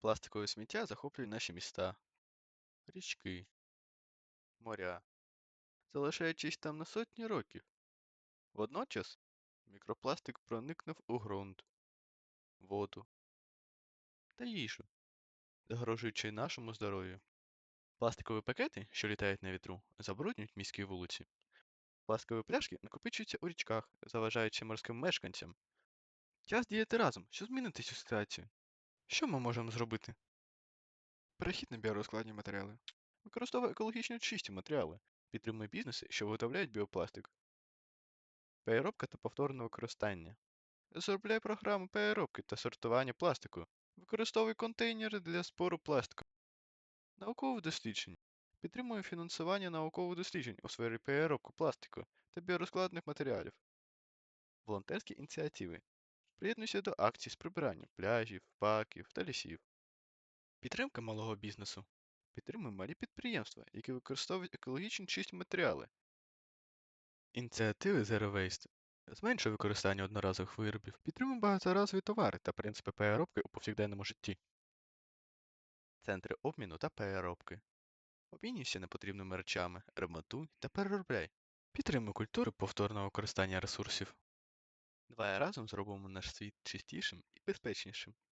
Пластикове сміття захоплює наші міста, річки, моря, залишаючись там на сотні років. Водночас мікропластик проникнув у ґрунт, воду та їжу, загрожуючи нашому здоров'ю. Пластикові пакети, що літають на вітру, забруднюють міські вулиці. Пластикові пляшки накопичуються у річках, заважаючи морським мешканцям. Час діяти разом, щоб змінити цю ситуацію. Що ми можемо зробити? Перехід на біорозкладні матеріали. Використовуй екологічно чисті матеріали. Підтримуй бізнеси, що виготовляють біопластик. Переробка та повторне використання. Розробляй програми переробки та сортування пластику. Використовуй контейнери для спору пластику. Наукове дослідження. Підтримує фінансування наукових досліджень у сфері переробки пластику та біорозкладних матеріалів. Волонтерські ініціативи. Приєднуйся до акцій з прибирання пляжів, парків та лісів. Підтримка малого бізнесу. Підтримуй малі підприємства, які використовують екологічно чисті матеріали. Ініціативи Zero Waste. Зменшуй використання одноразових виробів. Підтримуй багаторазові товари та принципи переробки у повсякденному житті. Центри обміну та переробки. Обмінюйся непотрібними речами, ремонтуй та переробляй. Підтримуй культуру повторного використання ресурсів. Давай разом зробимо наш світ чистішим і безпечнішим.